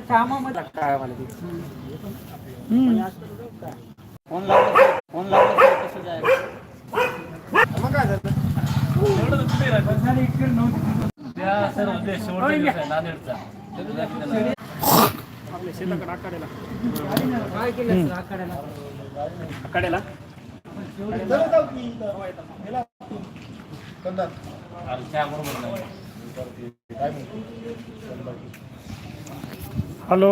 कामामध्ये काय मला फोन कसं आपल्या शेताकडे आखाड्याला. काय केलं हॅलो.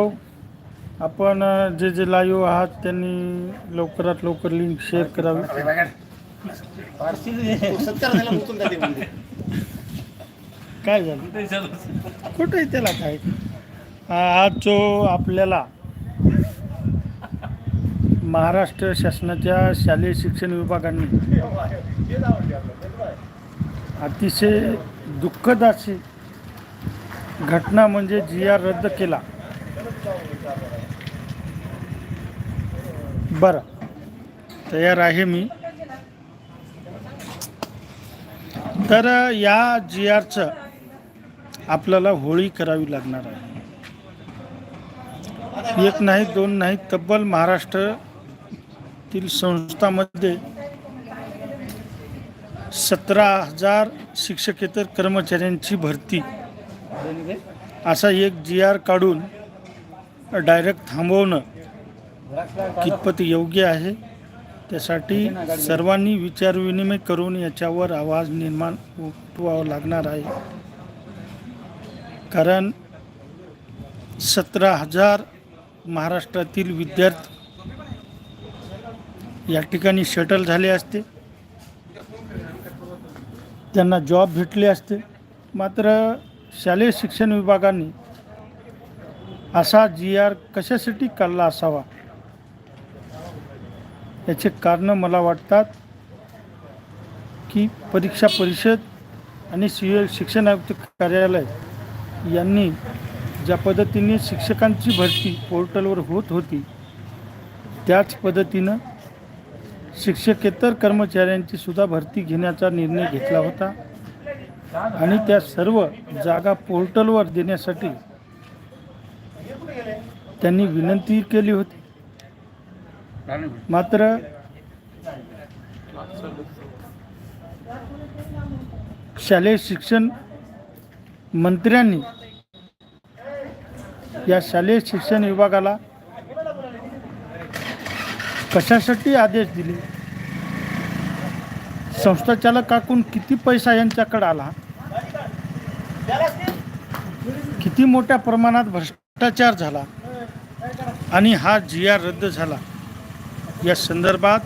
आपण जे जे लाईव्ह आहात त्यांनी लवकरात लवकर लिंक शेअर करावी. काय झालं? कुठं आहे त्याला काय? आज जो आपल्याला महाराष्ट्र शासनाच्या शालेय शिक्षण विभागाने अतिशय दुःखद अशी घटना म्हणजे जी आर रद्द केला. बरं. तयार आहे मी. तर या जी आरचं आपल्याला होळी करावी लागणार आहे. एक नाही दोन नाही तब्बल महाराष्ट्रातील संस्थामध्ये सतरा हजार शिक्षकेतर कर्मचाऱ्यांची भरती. असा एक जी आर काढून डायरेक्ट थांबवणं कितपत योग्य आहे त्यासाठी सर्वांनी विचारविनिमय करून याच्यावर आवाज निर्माण उठवावा लागणार आहे. कारण सतरा हजार महाराष्ट्रातील विद्यार्थी या ठिकाणी शटल झाले असते. त्यांना जॉब भेटले असते. मात्र शालेय शिक्षण विभागाने असा जी आर कशासाठी काढला असावा? याचे कारणं मला वाटतात की परीक्षा परिषद आणि सी शिक्षण आयुक्त कार्यालय यांनी ज्या पद्धतीने शिक्षकांची भरती पोर्टलवर होत होती त्याच पद्धतीनं शिक्षकेतर कर्मचाऱ्यांची सुद्धा भरती घेण्याचा निर्णय घेतला होता. आणि त्या सर्व जागा पोर्टलवर देण्यासाठी त्यांनी विनंती केली होती. मात्र शालेय शिक्षण मंत्र्यांनी या शालेय शिक्षण विभागाला कशासाठी आदेश दिले? संस्थाचालकाकडून किती पैसा यांच्याकडे आला? किती मोठ्या प्रमाणात भ्रष्टाचार झाला? आणि हा जी आर रद्द झाला? या संदर्भात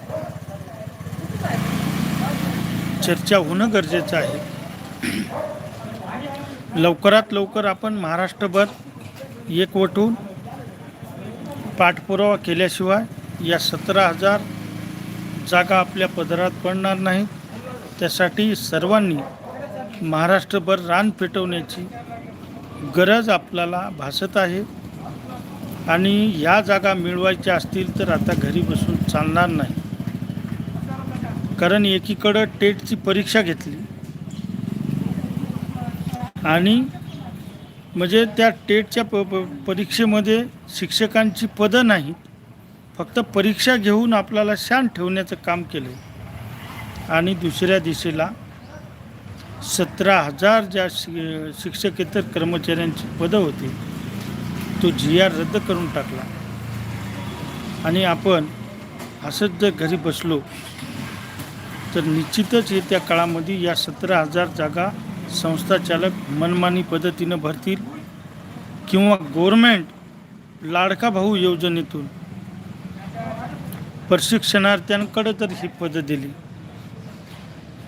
चर्चा होणं गरजेचं आहे. लवकरात लवकर आपण महाराष्ट्रभर एकवटून पाठपुरावा केल्याशिवाय या सतरा हजार जागा आपल्या पदरात पडणार नाहीत त्यासाठी सर्वांनी महाराष्ट्रभर रान पेटवण्याची गरज आपल्याला भासत आहे. आणि या जागा मिळवायच्या असतील तर आता घरी बसून चालणार नाही. कारण एकीकडं टेटची परीक्षा घेतली. आणि म्हणजे त्या टेटच्या प- परीक्षेमध्ये शिक्षकांची पदं नाहीत. फक्त परीक्षा घेऊन आपल्याला शांत ठेवण्याचं काम केलं आणि दुसऱ्या दिशेला सतरा हजार ज्या शि शिक्षकेतर कर्मचाऱ्यांची पदं होती तो जी आर रद्द करून टाकला. आणि आपण असंच जर घरी बसलो तर निश्चितच येत्या काळामध्ये या सतरा हजार जागा संस्थाचालक मनमानी पद्धतीनं भरतील किंवा गोरमेंट लाडका भाऊ योजनेतून प्रशिक्षणार्थ्यांकडे जर ही पदं दिली.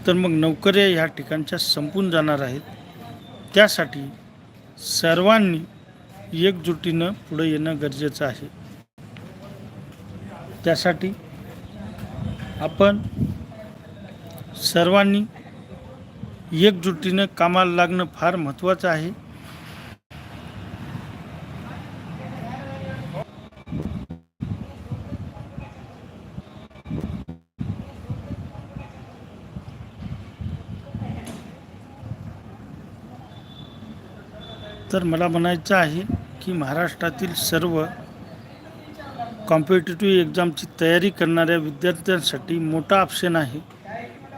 तर मग नोकऱ्या ह्या ठिकाणच्या संपून जाणार आहेत. त्यासाठी सर्वांनी एकजुटीनं पुढे येणं गरजेचं आहे. त्यासाठी आपण सर्वांनी एकजुटीनं कामाला लागणं फार महत्त्वाचं आहे. तर मला म्हणायचं आहे की महाराष्ट्रातील सर्व कॉम्पिटेटिव्ह एक्झामची तयारी करणाऱ्या विद्यार्थ्यांसाठी मोठा ऑप्शन आहे.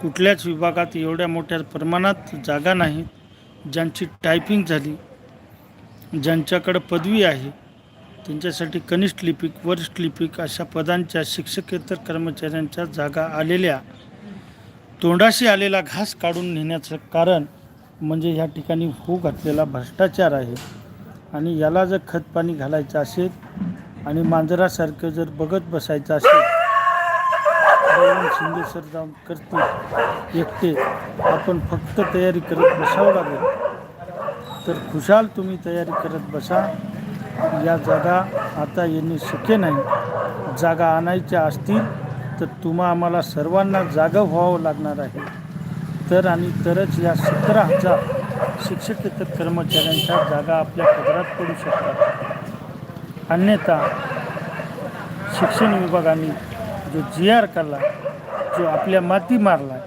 कुठल्याच विभागात एवढ्या मोठ्या प्रमाणात जागा नाहीत ज्यांची टायपिंग झाली ज्यांच्याकडं पदवी आहे त्यांच्यासाठी कनिष्ठ लिपिक वरिष्ठ लिपिक अशा पदांच्या शिक्षकेतर कर्मचाऱ्यांच्या जागा आलेल्या तोंडाशी आलेला घास काढून नेण्याचं कारण म्हणजे ह्या ठिकाणी होऊ घातलेला भ्रष्टाचार आहे. आणि याला जर खतपाणी घालायचं असेल आणि मांजरासारखं जर बघत बसायचं असेल शिंदे सर जाऊन करतील एकटे आपण फक्त तयारी करत बसावं लागेल. तर खुशाल तुम्ही तयारी करत बसा. या जागा आता येणे शक्य नाही. जागा आणायच्या असतील तर तुम्हा आम्हाला सर्वांना जागा व्हावं लागणार आहे. तर आणि तरच या सतरा हजार शिक्षकेतर कर्मचाऱ्यांच्या जागा आपल्या पदरात पडू शकतात. अन्यथा शिक्षण विभागाने जो जी आर काढला जो आपल्या माती मारला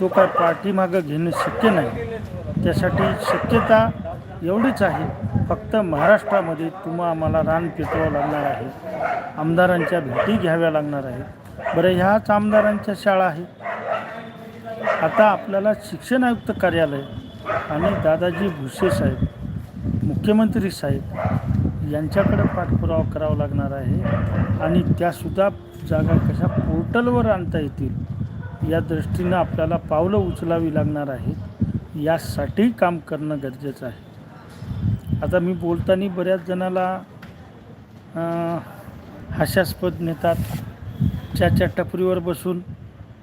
तो काय पाठीमागं घेणं शक्य नाही. त्यासाठी शक्यता एवढीच आहे फक्त महाराष्ट्रामध्ये तुम्हा आम्हाला रान पेटवावं लागणार आहे. आमदारांच्या भेटी घ्याव्या लागणार आहेत. बरं ह्याच आमदारांच्या शाळा आहेत. आता आपल्याला शिक्षण आयुक्त कार्यालय आणि दादाजी भुसे साहेब मुख्यमंत्री साहेब यांच्याकडे पाठपुरावा करावा लागणार आहे आणि त्यासुद्धा जागा कशा पोर्टलवर आणता येतील या दृष्टीनं आपल्याला पावलं उचलावी लागणार आहेत. यासाठी काम करणं गरजेचं आहे. आता मी बोलताना बऱ्याच जणाला हास्यास्पद नेतात च्या टपरीवर बसून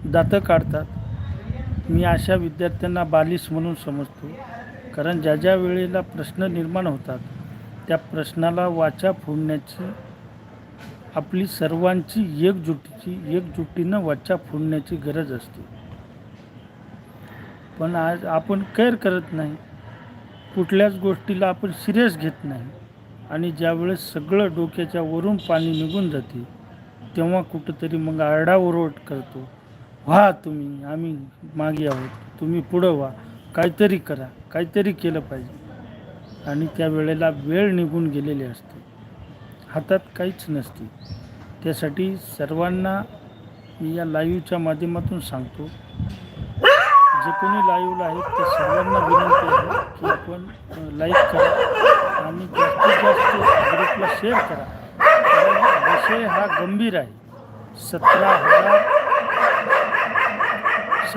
दातं काढतात. मी अशा विद्यार्थ्यांना बालिश म्हणून समजतो. कारण ज्या ज्या वेळेला प्रश्न निर्माण होतात त्या प्रश्नाला वाचा फोडण्याची आपली सर्वांची एकजुटीची एकजुटीनं वाचा फोडण्याची गरज असते. पण आज आपण केअर करत नाही. कुठल्याच गोष्टीला आपण सिरियस घेत नाही. आणि ज्यावेळेस सगळं डोक्याच्या वरून पाणी निघून जाते तेव्हा कुठंतरी मग आरडाओरड करतो. व्हा तुम्ही आम्ही मागे आहोत. तुम्ही पुढं व्हा. काहीतरी करा. काहीतरी केलं पाहिजे. आणि त्या वेळेला वेळ निघून गेलेली असते. हातात काहीच नसते. त्यासाठी सर्वांना मी या लाईव्हच्या माध्यमातून सांगतो. जे कोणी लाईव्हला आहेत त्या सर्वांना विनंती आहे की आपण लाईक करा आणि जास्तीत जास्त ग्रुपला शेअर करा. कारण विषय हा गंभीर आहे. सतरा हजार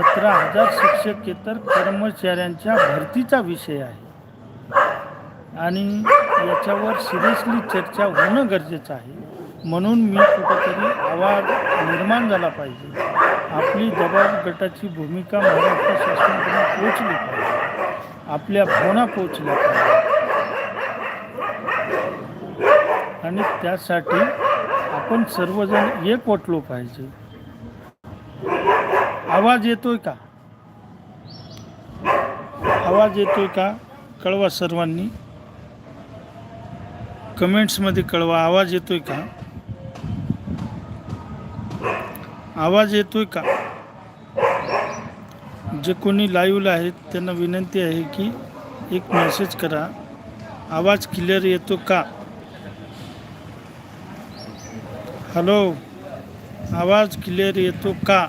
सतरा हजार शिक्षकेतर कर्मचाऱ्यांच्या भरतीचा विषय आहे. आणि याच्यावर सिरियसली चर्चा होणं गरजेचं आहे. म्हणून मी कुठेतरी आवाज निर्माण झाला पाहिजे. आपली दबाव गटाची भूमिका महाराष्ट्र शासनाकडे पोचली पाहिजे. आपल्या भावना पोचल्या पाहिजे. आणि त्यासाठी आपण सर्वजण एक वटलो पाहिजे. आवाज येतोय का? आवाज येतोय का? कळवा सर्वांनी. कमेंट्समध्ये कळवा. आवाज येतोय का? आवाज येतोय का? जे कोणी लाईव्हला आहेत त्यांना विनंती आहे की एक मेसेज करा. आवाज क्लिअर येतो का? हॅलो आवाज क्लिअर येतो का?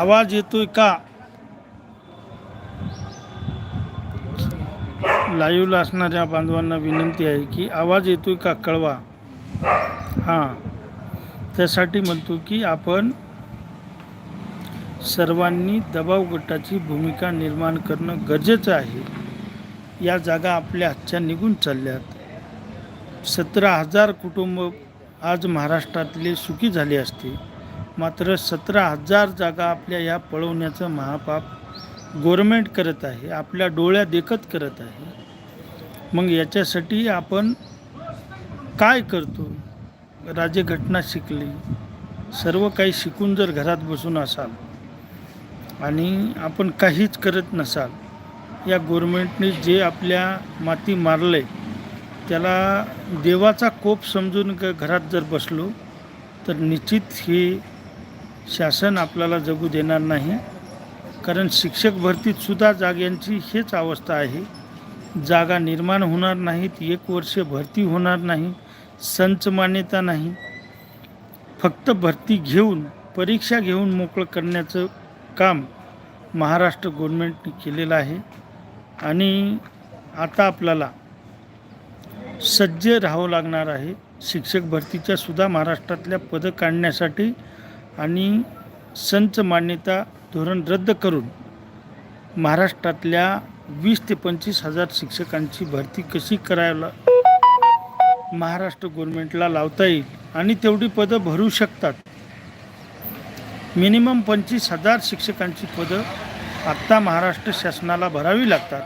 आवाज येतोय का? लाईव्हला असणाऱ्या बांधवांना विनंती आहे की आवाज येतोय का? कळवा. हां. त्यासाठी म्हणतो की आपण सर्वांनी दबाव गटाची भूमिका निर्माण करणं गरजेचं आहे. या जागा आपल्या हातच्या निघून चालल्यात. सतरा हजार कुटुंब आज महाराष्ट्रातले सुखी झाले असते मात्र सतरा हजार जागा आपल्या या पळवण्याचं महापाप गोरमेंट करत आहे आपल्या डोळ्या देखत करत आहे. मग याच्यासाठी आपण काय करतो? राज्यघटना शिकली सर्व काही शिकून जर घरात बसून असाल आणि आपण काहीच करत नसाल या गोरमेंटने जे आपल्या माती मारले त्याला देवाचा कोप समजून ग- घरात जर बसलो तर निश्चित हे शासन आपल्याला जगू देणार नाही. कारण शिक्षक भरतीतसुद्धा जाग्यांची हेच अवस्था आहे. जागा निर्माण होणार नाहीत एक वर्ष भरती होणार नाही संच मान्यता नाही. फक्त भरती घेऊन परीक्षा घेऊन मोकळं करण्याचं काम महाराष्ट्र गव्हर्नमेंटने केलेलं आहे. आणि आता आपल्याला सज्ज राहावं लागणार आहे. शिक्षक भरतीच्यासुद्धा महाराष्ट्रातल्या पदं काढण्यासाठी आणि संच मान्यता धोरण रद्द करून महाराष्ट्रातल्या वीस ते पंचवीस हजार शिक्षकांची भरती कशी करायला महाराष्ट्र गव्हर्मेंटला लावता येईल आणि तेवढी पदं भरू शकतात? मिनिमम पंचवीस हजार शिक्षकांची पदं आत्ता महाराष्ट्र शासनाला भरावी लागतात.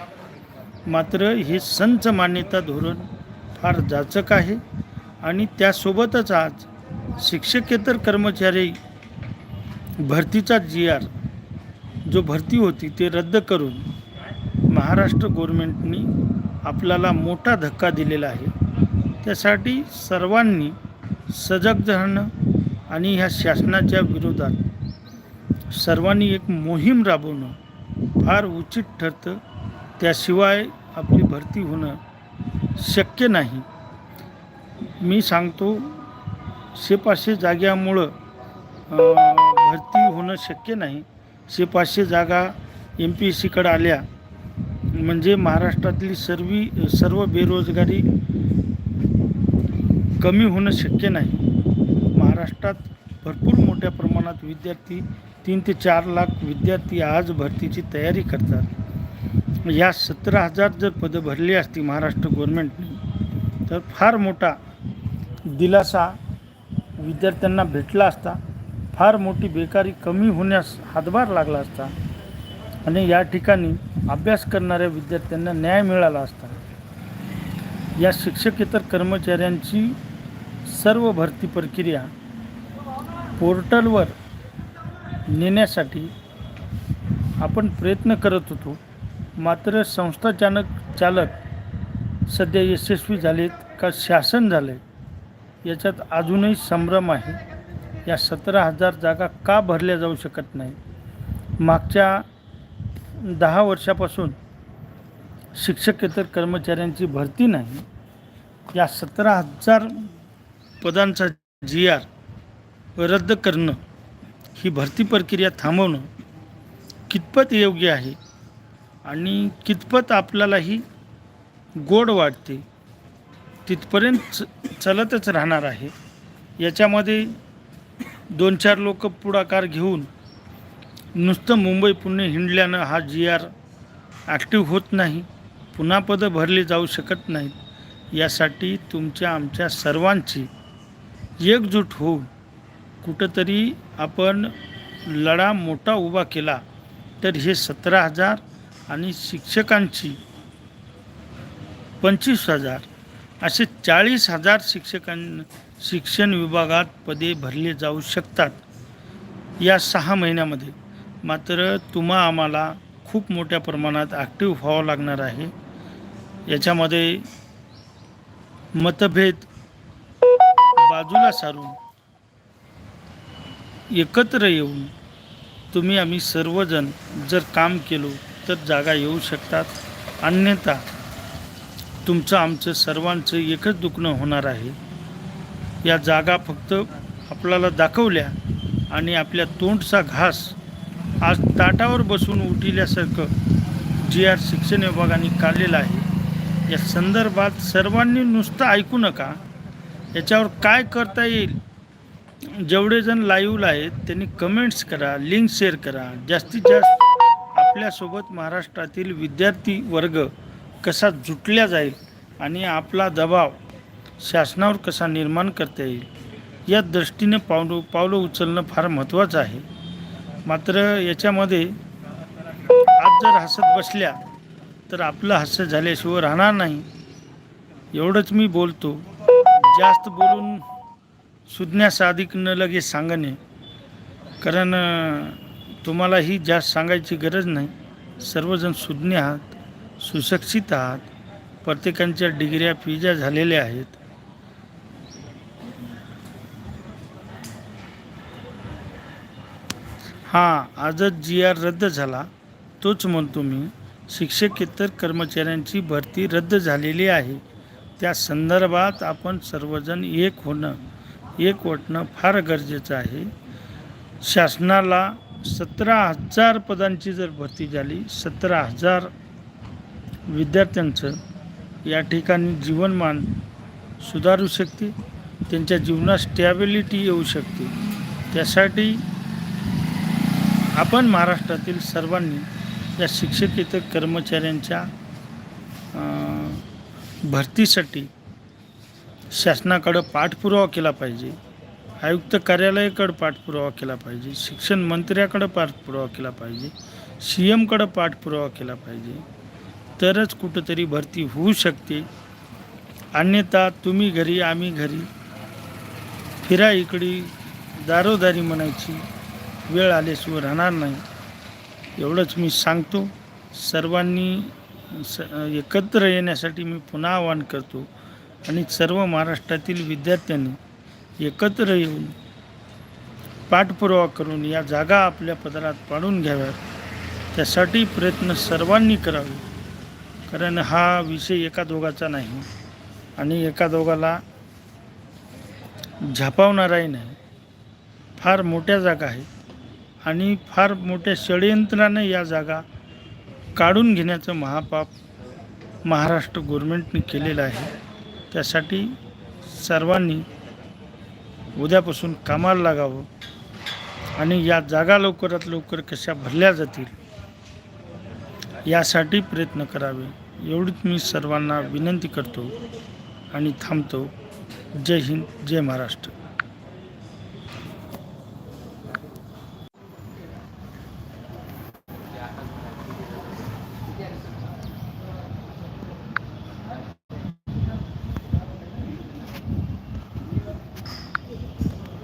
मात्र हे संच मान्यता धोरण फार जाचक आहे आणि त्यासोबतच आज शिक्षकेतर कर्मचारी भरतीचा जी आर जो भरती होती ते रद्द करून महाराष्ट्र गोरमेंटनी आपल्याला मोठा धक्का दिलेला आहे. त्यासाठी सर्वांनी सजग राहणं आणि ह्या शासनाच्या विरोधात सर्वांनी एक मोहीम राबवणं फार उचित ठरतं. त्याशिवाय आपली भरती होणं शक्य नाही. मी सांगतो शेपाशे जाग्यामुळं भरती होणं शक्य नाही. शे पाचशे जागा एम पी एस सीकडं आल्या. म्हणजे महाराष्ट्रातली सर्व सर्व बेरोजगारी कमी होणं शक्य नाही. महाराष्ट्रात भरपूर मोठ्या प्रमाणात विद्यार्थी तीन ते चार लाख विद्यार्थी आज भरतीची तयारी करतात. या सतरा हजार जर पदं भरली असती महाराष्ट्र गव्हर्नमेंटने तर फार मोठा दिलासा विद्यार्थ्यांना भेटला असता. फार मोठी बेकारी कमी होण्यास हातभार लागला असता आणि या ठिकाणी अभ्यास करणाऱ्या विद्यार्थ्यांना न्याय मिळाला असता. या शिक्षकेतर कर्मचाऱ्यांची सर्व भरती प्रक्रिया पोर्टलवर नेण्यासाठी आपण प्रयत्न करत होतो. मात्र संस्थाचालक चालक सध्या यशस्वी झालेत का? शासन झालं याच्यात अजूनही संभ्रम आहे. या सतरा हजार जागा का भरल्या जाऊ शकत नाही? मागच्या दहा वर्षापासून शिक्षकेतर कर्मचाऱ्यांची भरती नाही. या सतरा हजार पदांचा जी आर रद्द करणं ही भरती प्रक्रिया थांबवणं कितपत योग्य आहे? आणि कितपत आपल्यालाही गोड वाटते? तिथपर्यंत च चलतच राहणार आहे. याच्यामध्ये दोन चार लोक पुढाकार घेऊन नुसतं मुंबई पुणे हिंडल्यानं हा जी आर ॲक्टिव्ह होत नाही पुन्हा पदं भरली जाऊ शकत नाहीत. यासाठी तुमच्या आमच्या सर्वांची एकजूट होऊन कुठंतरी आपण लढा मोठा उभा केला तर हे सतरा हजार आणि शिक्षकांची पंचवीस हजार असे चाळीस हजार शिक्षकां शिक्षण विभागात पदे भरले जाऊ शकतात. या सहा महिन्यामध्ये मात्र तुम्हा आम्हाला खूप मोठ्या प्रमाणात ॲक्टिव्ह व्हावं लागणार आहे. याच्यामध्ये मतभेद बाजूला सारून एकत्र येऊन तुम्ही आम्ही सर्वजण जर काम केलो तर जागा येऊ शकतात. अन्यथा तुमचं आमचं सर्वांचं एकच दुखणं होणार आहे. या जागा फक्त आपल्याला दाखवल्या आणि आपल्या तोंडचा घास आज ताटावर बसून उठिल्यासारखं जी आर शिक्षण विभागाने काढलेलं आहे. या संदर्भात सर्वांनी नुसतं ऐकू नका. याच्यावर काय करता येईल? जेवढे जण लाईव्हला आहेत त्यांनी कमेंट्स करा लिंक शेअर करा. जास्तीत जास्त आपल्यासोबत महाराष्ट्रातील विद्यार्थी वर्ग कसा जुटल्या जाईल आणि आपला दबाव शासनावर कसा निर्माण करता येईल या दृष्टीने पावलं पावलं उचलणं फार महत्त्वाचं आहे. मात्र याच्यामध्ये आज जर हसत बसल्या तर आपलं हास्य झाल्याशिवाय राहणार नाही. एवढंच मी बोलतो. जास्त बोलून सुज्ञास अधिक न लगेच सांगणे. कारण तुम्हालाही जास्त सांगायची गरज नाही. सर्वजण सुज्ञ आहात सुशिक्षित आहात. प्रत्येकांच्या डिग्र्या पिजा झालेल्या आहेत. हां आजच जी आर रद्द झाला तोच म्हणतो मी शिक्षकेतर कर्मचाऱ्यांची भरती रद्द झालेली आहे. त्या संदर्भात आपण सर्वजण एक होणं एक वाटणं फार गरजेचं आहे. शासनाला सतरा हजार पदांची जर भरती झाली सतरा हजार विद्यार्थ्यांचं या ठिकाणी जीवनमान सुधारू शकते त्यांच्या जीवनात स्टॅबिलिटी येऊ शकते. त्यासाठी आपण महाराष्ट्रातील सर्वांनी या शिक्षकेतर कर्मचाऱ्यांच्या भरतीसाठी शासनाकडं पाठपुरावा केला पाहिजे. आयुक्त कार्यालयाकडं पाठपुरावा केला पाहिजे. शिक्षण मंत्र्याकडं पाठपुरावा केला पाहिजे. सी एमकडं पाठपुरावा केला पाहिजे. तरच कुठंतरी भरती होऊ शकते. अन्यथा तुम्ही घरी आम्ही घरी फिरा इकडी दारोदारी म्हणायची. वेळ आल्याशिवाय राहणार नाही. एवढंच मी सांगतो. सर्वांनी स एकत्र येण्यासाठी मी पुन्हा आवाहन करतो. आणि सर्व महाराष्ट्रातील विद्यार्थ्यांनी एकत्र येऊन पाठपुरावा करून या जागा आपल्या पदरात पाडून घ्याव्यात. त्यासाठी प्रयत्न सर्वांनी करावे. कारण हा विषय एका दोघाचा नाही. आणि एका दोघाला झापावणाराही नाही. फार मोठ्या जागा आहेत. आणि फार मोठ्या षडयंत्रानं या जागा काढून घेण्याचं महापाप महाराष्ट्र गव्हर्मेंटने केलेलं आहे. त्यासाठी सर्वांनी उद्यापासून कामाला लागावं आणि या जागा लवकरात लवकर कशा भरल्या जातील यासाठी प्रयत्न करावे. एवढीच मी सर्वांना विनंती करतो आणि थांबतो. जय हिंद जय महाराष्ट्र.